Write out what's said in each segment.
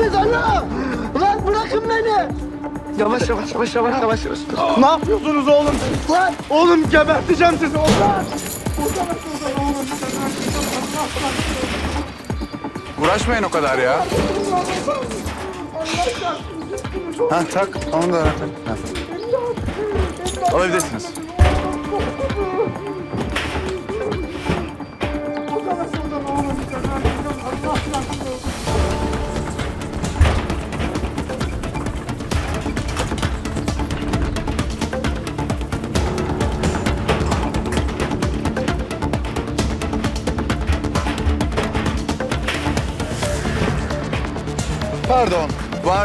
Siz ana? Lan bırakın beni. Yavaş yavaş yavaş yavaş yavaş yavaş. Ne yapıyorsunuz oğlum? Lan Oğlum geberteceğim sizi oğlum. Uğraşmayın o kadar ya. Ha tak, onu da. Ha. Alabilirsiniz.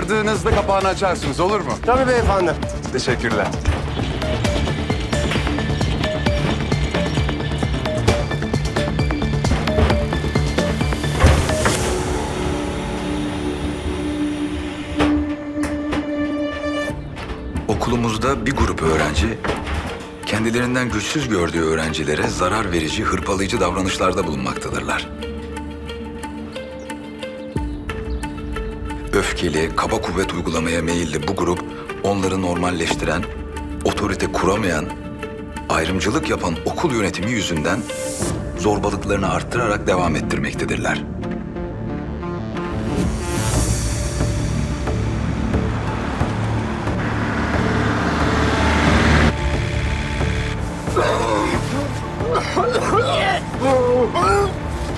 Vardığınızda kapağını açarsınız olur mu? Tabii beyefendi. Teşekkürler. Okulumuzda bir grup öğrenci kendilerinden güçsüz gördüğü öğrencilere zarar verici, hırpalayıcı davranışlarda bulunmaktadırlar. Öfkeli, kaba kuvvet uygulamaya meyilli bu grup onları normalleştiren, otorite kuramayan, ayrımcılık yapan okul yönetimi yüzünden zorbalıklarını arttırarak devam ettirmektedirler.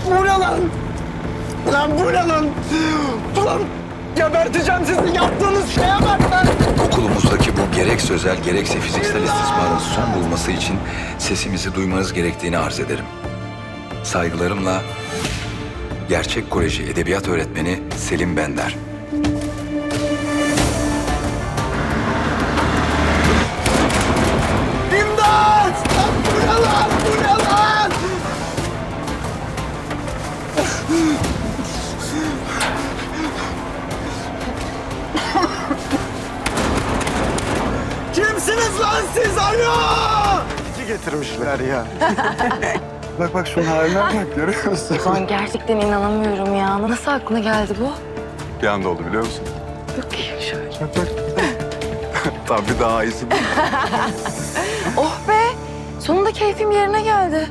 bu ne lan? Lan bu ne lan? Ulan geberteceğim sizi yaptığınız şeye bak lan. Okulumuzdaki bu gerek sözel gerekse fiziksel istismarın son bulması için sesimizi duymanız gerektiğini arz ederim. Saygılarımla Gerçek Koleji Edebiyat Öğretmeni Selim Bender. Kimsiniz lan siz? Alo! İki getirmişler ya. bak bak şunun haline bak görüyor musun? Ulan gerçekten inanamıyorum ya. Nasıl aklına geldi bu? Bir anda oldu biliyor musun? Bakayım şöyle. Tabii daha iyisi değil mi? Oh be! Sonunda keyfim yerine geldi.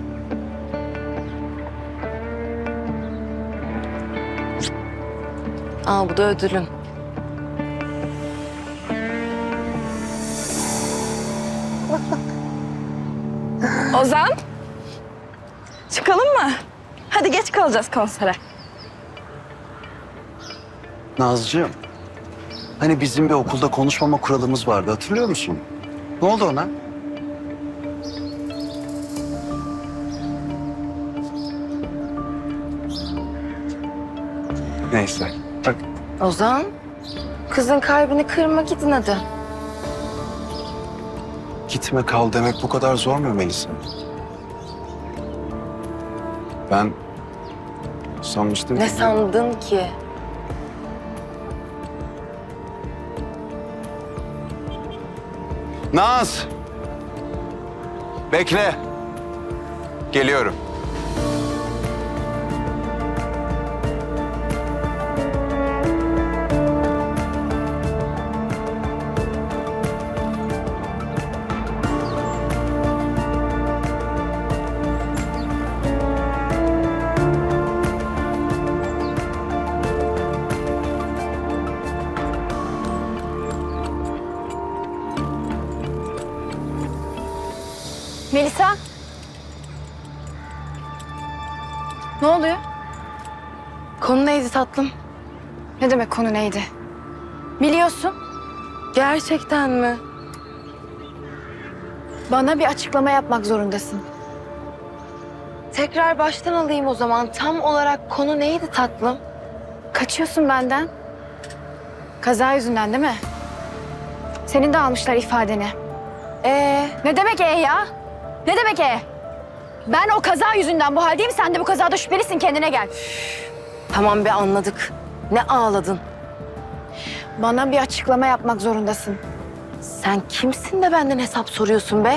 Al bu da ödülün. Ozan. Çıkalım mı? Hadi geç kalacağız konsere. Nazcığım. Hani bizim bir okulda konuşmama kuralımız vardı hatırlıyor musun? Ne oldu ona? Neyse. Bak Ozan, kızın kalbini kırma gidin hadi. Gitme kal demek bu kadar zor mu Melisa? Ben sanmıştım Ne ki... sandın ki? Naz! Bekle. Geliyorum. Tatlım? Ne demek konu neydi? Biliyorsun. Gerçekten mi? Bana bir açıklama yapmak zorundasın. Tekrar baştan alayım o zaman. Tam olarak konu neydi tatlım? Kaçıyorsun benden. Kaza yüzünden değil mi? Senin de almışlar ifadeni. Ee, Ne demek e ya? Ne demek e? Ben o kaza yüzünden bu haldeyim. Sen de bu kazada şüphelisin. Kendine gel. Tamam be anladık. Ne ağladın? Bana bir açıklama yapmak zorundasın. Sen kimsin de benden hesap soruyorsun be?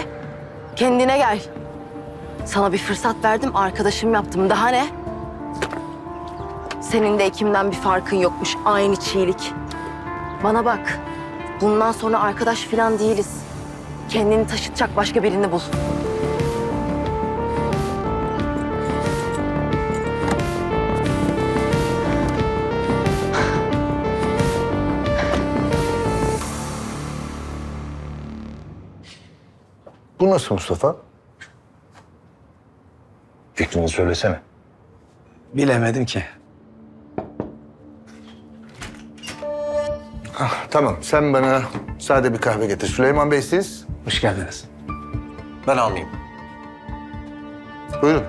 Kendine gel. Sana bir fırsat verdim, arkadaşım yaptım. Daha ne? Senin de Ekim'den bir farkın yokmuş. Aynı çiğlik. Bana bak. Bundan sonra arkadaş falan değiliz. Kendini taşıtacak başka birini bul. Nasıl Mustafa? Fikrini söylesene. Bilemedim ki. Ah, tamam sen bana sade bir kahve getir. Süleyman Bey siz? Hoş geldiniz. Ben almayayım. Buyurun.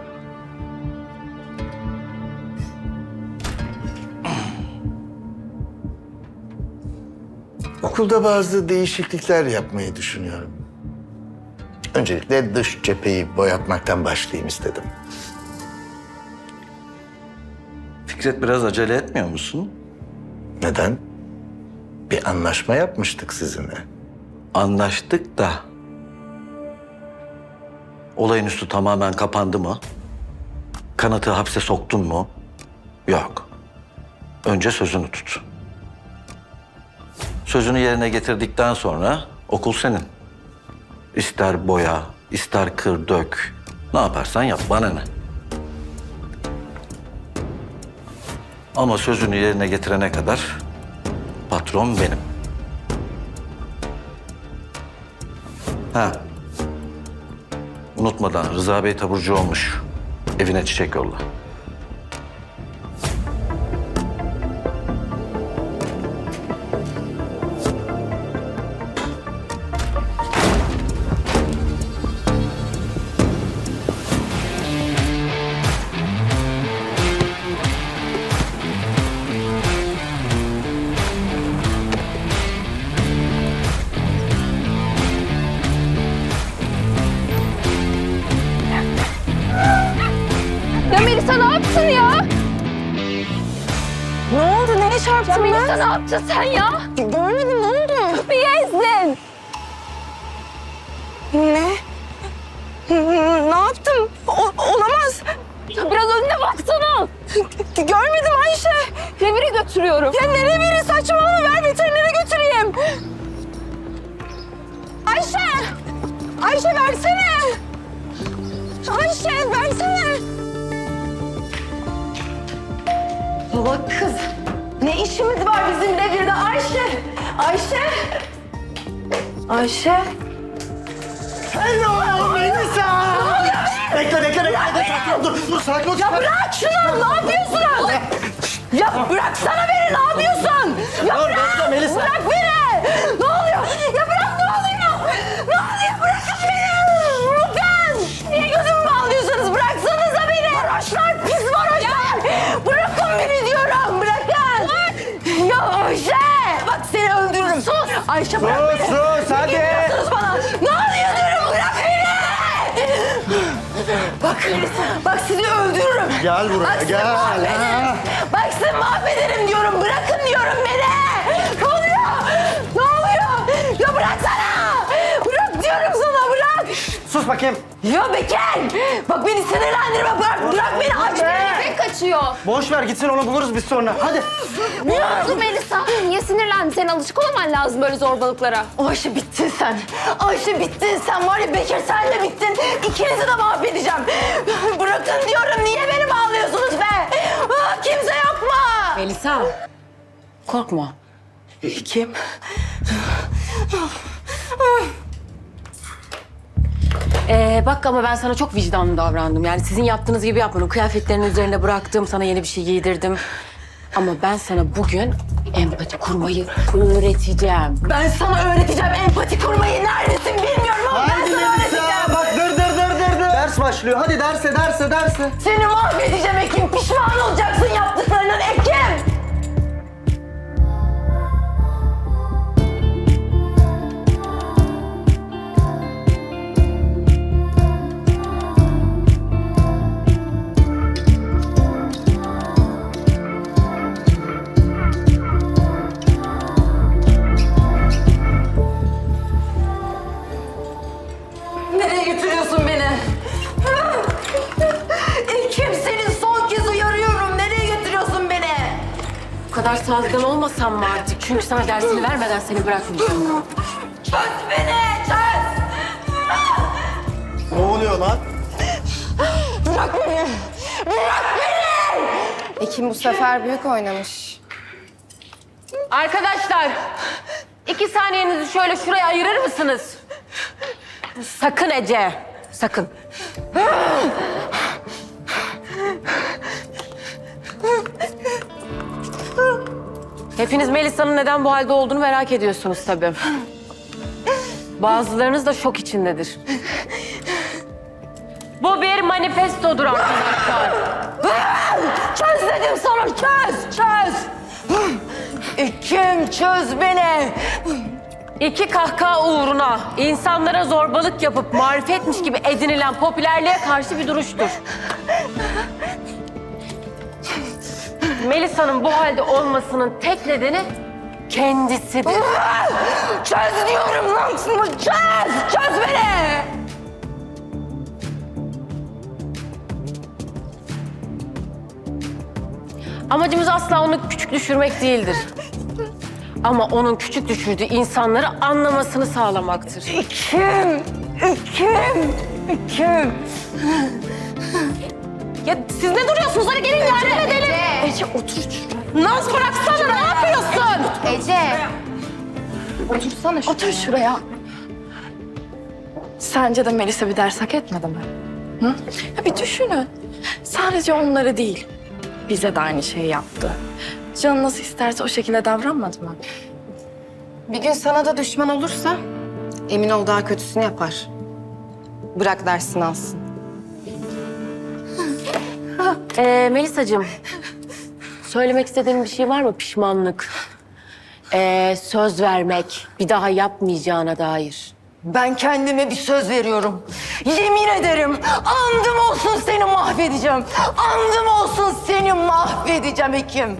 Okulda bazı değişiklikler yapmayı düşünüyorum. Öncelikle dış cepheyi boyatmaktan başlayayım istedim. Fikret biraz acele etmiyor musun? Neden? Bir anlaşma yapmıştık sizinle. Anlaştık da. Olayın üstü tamamen kapandı mı? Kanatı hapse soktun mu? Yok. Önce sözünü tut. Sözünü yerine getirdikten sonra okul senin. İster boya, ister kır dök. Ne yaparsan yap, bana ne? Ama sözünü yerine getirene kadar patron benim. Ha. Unutmadan Rıza Bey taburcu olmuş. Evine çiçek yolla. Yaptın sen ya? Görmedim ne oldu? Kapıyı ezdin. Ne? Ne yaptım? O- olamaz. Biraz önüne baksana. Görmedim Ayşe. Revire götürüyorum. Ya nereye biri saçmalama ver veterinere götüreyim. Ayşe! Ayşe versene! Ayşe versene! Baba kız ne işimiz var bizim revirde Ayşe? Ayşe! Ayşe! Hello Melisa! Bekle bekle bekle. Sakin ol, Dur dur sakin ol. Ya bırak şunu ne yapıyorsunuz? Ya bıraksana beni ne yapıyorsun? Ya Dur, bırak! bekle Melisa. Bırak beni! Sus! Ayşe bırak beni! sus, hadi. Ne yapıyorsunuz bana? Ne oluyor diyorum? Bırak beni! Bak, bak sizi öldürürüm. Gel buraya, Bak sizi gel, mahvederim. ha. Bak sizi mahvederim diyorum. Bırakın diyorum beni. Ne oluyor? Ne oluyor? Ya bıraksana. Bırak diyorum sana bırak. Sus bakayım. Ya Bekir. Bak beni sinirlendirme. Bırak, bırak beni. Aç beni. Tek kaçıyor. Boş ver gitsin onu buluruz biz sonra. Hadi. Ne oldu Melisa? Sinirlendin? Senin alışık olman lazım böyle zorbalıklara. Ayşe bittin sen. Ayşe bittin sen var ya Bekir sen de bittin. İkinizi de mahvedeceğim. Bırakın diyorum. Niye beni bağlıyorsunuz be? Aa, kimse yok mu? Melisa, korkma. Kim? Ee, bak ama ben sana çok vicdanlı davrandım. Yani sizin yaptığınız gibi yapmadım. Kıyafetlerin üzerine bıraktım, sana yeni bir şey giydirdim. Ama ben sana bugün empati kurmayı öğreteceğim. Ben sana öğreteceğim empati kurmayı. Neredesin bilmiyorum ama ben Hadi sana öğreteceğim. Melisa. Bak dır dır dır dır dır. Ders başlıyor. Hadi derse derse derse. Seni mahvedeceğim Ekim. Pişman olacaksın yaptıklarının Ekim. Kadar sağlıklı olmasam mı artık? Çünkü sana dersini vermeden seni bırakmayacağım. Ne oluyor lan? Ekim bu sefer büyük oynamış. Arkadaşlar, iki saniyenizi şöyle şuraya ayırır mısınız? Sakın Ece, sakın. Hepiniz Melisa'nın neden bu halde olduğunu merak ediyorsunuz tabii. Bazılarınız da şok içindedir. Bu bir manifestodur arkadaşlar. Çöz dedim sana çöz çöz. Kim çöz beni? İki kahkaha uğruna insanlara zorbalık yapıp marifetmiş gibi edinilen popülerliğe karşı bir duruştur. Melisa'nın bu halde olmasının tek nedeni kendisidir. Çöz diyorum lan sana çöz çöz beni. Amacımız asla onu küçük düşürmek değildir. Ama onun küçük düşürdüğü insanları anlamasını sağlamaktır. Kim? Kim? Kim? Ya siz ne duruyorsunuz? Hadi gelin yardım edelim. Ece otur şuraya. Naz bıraksana ne yapıyorsun? Ece. Otursana şuraya. Otur şuraya. Sence de Melisa bir ders hak etmedi mi? Hı? Ya bir düşünün. Sadece onları değil, bize de aynı şeyi yaptı. Canı nasıl isterse o şekilde davranmadı mı? Bir gün sana da düşman olursa emin ol daha kötüsünü yapar. Bırak dersini alsın. Ee, Melisa'cığım, söylemek istediğin bir şey var mı? Pişmanlık, ee, söz vermek, bir daha yapmayacağına dair. Ben kendime bir söz veriyorum. Yemin ederim andım olsun seni mahvedeceğim. Andım olsun seni mahvedeceğim Ekim.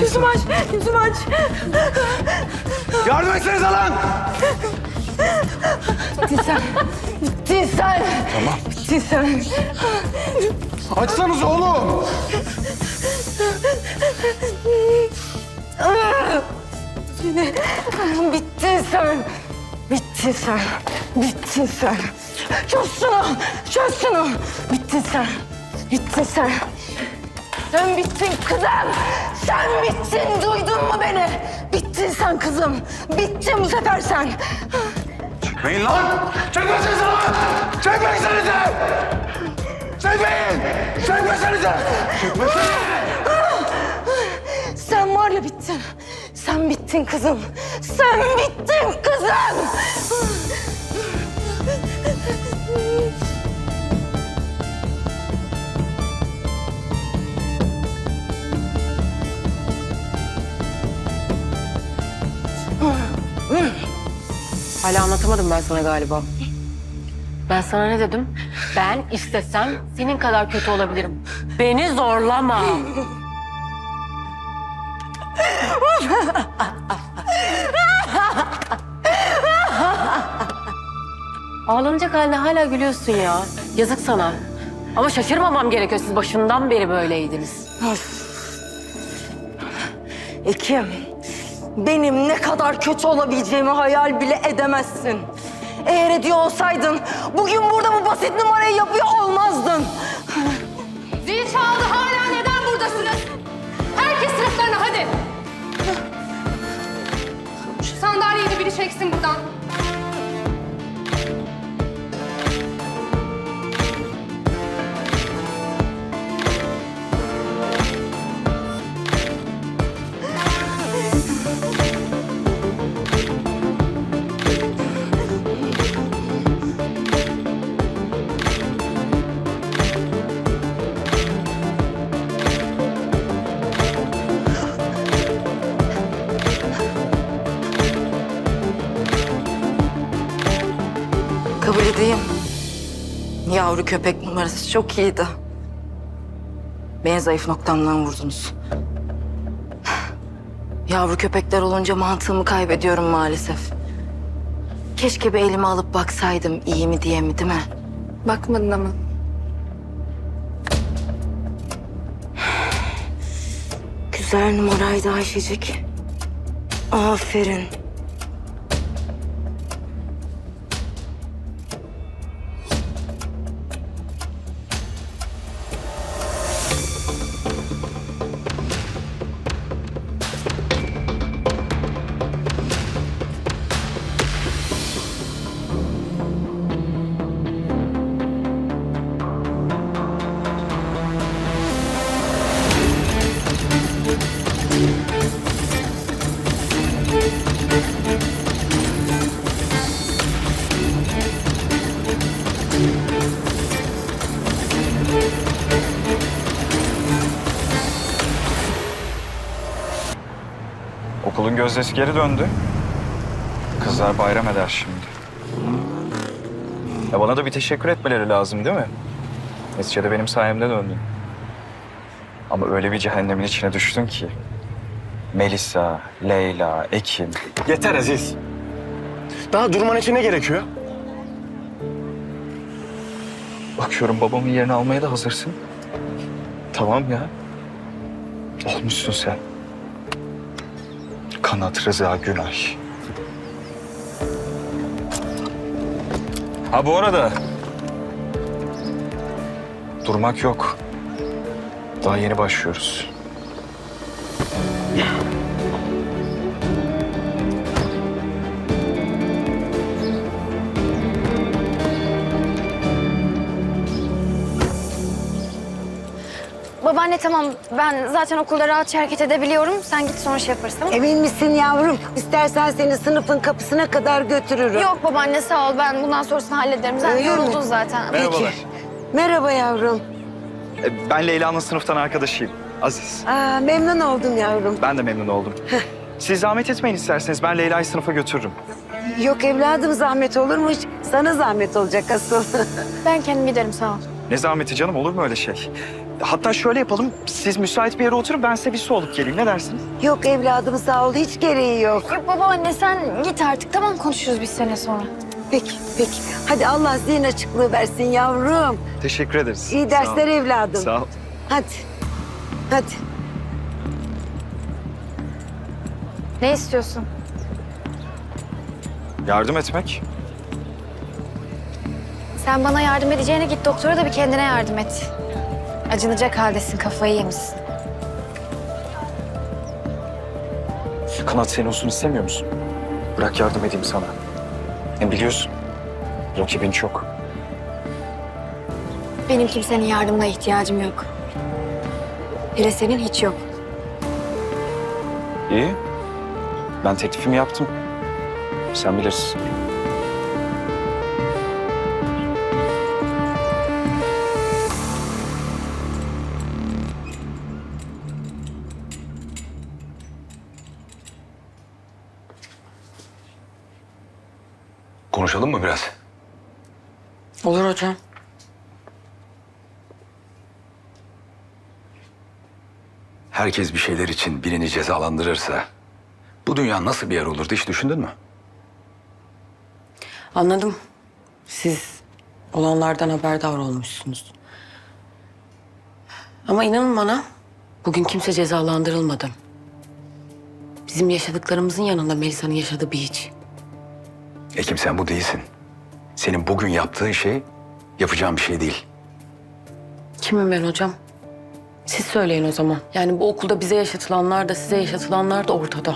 Yüzümü aç, yüzümü aç. Yardım etsenize lan! Bittin sen, bittin sen. Tamam. Bittin sen. Açsanız oğlum! Bittin sen. Bittin sen. Bittin sen. Çöz şunu. Çöz şunu. Bittin sen. Bittin sen. Sen bittin kızım. Sen bittin. Duydun mu beni? Bittin sen kızım. Bittin bu sefer sen. Çekmeyin lan! Çekmesenize lan! Çekmesenize! Çekmeyin! Çekmesenize! Çekmesenize! Sen var ya bittin. Sen bittin kızım. Sen bittin kızım. Hala anlatamadım ben sana galiba. Ben sana ne dedim? Ben istesem senin kadar kötü olabilirim. Beni zorlama. Ağlanacak haline hala gülüyorsun ya. Yazık sana. Ama şaşırmamam gerekiyor. Siz başından beri böyleydiniz. Ekim, benim ne kadar kötü olabileceğimi hayal bile edemezsin. Eğer ediyor olsaydın bugün burada bu basit numarayı yapıyor olmazdın. Zil çaldı hala neden buradasınız? Herkes sınıflarına hadi. Şu sandalyeyi de biri çeksin buradan. Yavru köpek numarası çok iyiydi. Beni zayıf noktamdan vurdunuz. Yavru köpekler olunca mantığımı kaybediyorum maalesef. Keşke bir elime alıp baksaydım iyi mi diye mi değil mi? Bakmadın ama. Güzel numaraydı Ayşecik. Aferin. Gözdesi geri döndü. Kızlar bayram eder şimdi. Ya bana da bir teşekkür etmeleri lazım değil mi? Neticede benim sayemde döndün. Ama öyle bir cehennemin içine düştün ki. Melisa, Leyla, Ekim. Yeter Aziz. Daha durman için ne gerekiyor? Bakıyorum babamın yerini almaya da hazırsın. Tamam ya. Olmuşsun sen. Kanat Rıza Günay. Ha bu arada... Durmak yok. Daha yeni başlıyoruz. Babaanne tamam ben zaten okulda rahatça hareket edebiliyorum. Sen git sonra şey yaparız tamam mı? Emin misin yavrum? İstersen seni sınıfın kapısına kadar götürürüm. Yok babaanne sağ ol ben bundan sonrasını hallederim. Sen Öyle mi? yoruldun zaten. Merhabalar. Merhaba yavrum. E, Ben Leyla'nın sınıftan arkadaşıyım. Aziz. Aa, memnun oldum yavrum. Ben de memnun oldum. Siz zahmet etmeyin isterseniz. Ben Leyla'yı sınıfa götürürüm. Yok evladım zahmet olur mu? Sana zahmet olacak asıl. Ben kendim giderim sağ ol. Ne zahmeti canım olur mu öyle şey? Hatta şöyle yapalım. Siz müsait bir yere oturun ben size bir su alıp geleyim. Ne dersiniz? yok evladım sağ ol hiç gereği yok. Yok babaanne sen git artık tamam konuşuruz biz sene sonra. Peki peki. Hadi Allah zihin açıklığı versin yavrum. Teşekkür ederiz. İyi Sağ dersler ol. evladım. Sağ ol. Hadi. Hadi. Ne istiyorsun? Yardım etmek. Sen bana yardım edeceğine git doktora da bir kendine yardım et. Acınacak haldesin kafayı yemişsin. Kanat senin olsun istemiyor musun? Bırak yardım edeyim sana. Hem biliyorsun rakibin çok. Benim kimsenin yardımına ihtiyacım yok. Hele senin hiç yok. İyi. Ben teklifimi yaptım. Sen bilirsin. Konuşalım mı biraz? Olur hocam. Herkes bir şeyler için birini cezalandırırsa bu dünya nasıl bir yer olurdu hiç düşündün mü? Anladım. Siz olanlardan haberdar olmuşsunuz. Ama inanın bana bugün kimse cezalandırılmadı. Bizim yaşadıklarımızın yanında Melisa'nın yaşadığı bir hiç. Ekim sen bu değilsin. Senin bugün yaptığın şey yapacağın bir şey değil. Kimim ben hocam? Siz söyleyin o zaman. Yani bu okulda bize yaşatılanlar da size yaşatılanlar da ortada.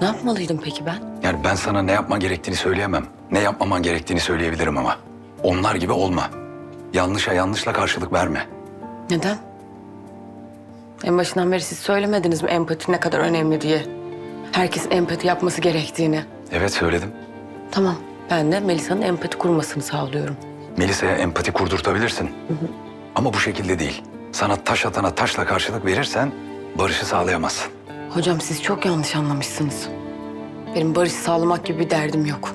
Ne yapmalıydım peki ben? Yani ben sana ne yapman gerektiğini söyleyemem. Ne yapmaman gerektiğini söyleyebilirim ama. Onlar gibi olma. Yanlışa yanlışla karşılık verme. Neden? En başından beri siz söylemediniz mi empati ne kadar önemli diye? Herkes empati yapması gerektiğini. Evet söyledim. Tamam. Ben de Melisa'nın empati kurmasını sağlıyorum. Melisa'ya empati kurdurtabilirsin. Ama bu şekilde değil. Sana taş atana taşla karşılık verirsen barışı sağlayamazsın. Hocam siz çok yanlış anlamışsınız. Benim barış sağlamak gibi bir derdim yok.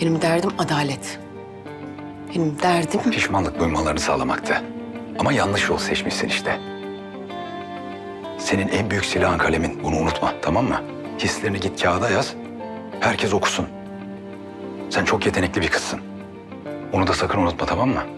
Benim derdim adalet. Benim derdim... Pişmanlık duymalarını sağlamakta. Ama yanlış yol seçmişsin işte. senin en büyük silahın kalemin. Bunu unutma tamam mı? Hislerini git kağıda yaz. Herkes okusun. Sen çok yetenekli bir kızsın. Onu da sakın unutma tamam mı?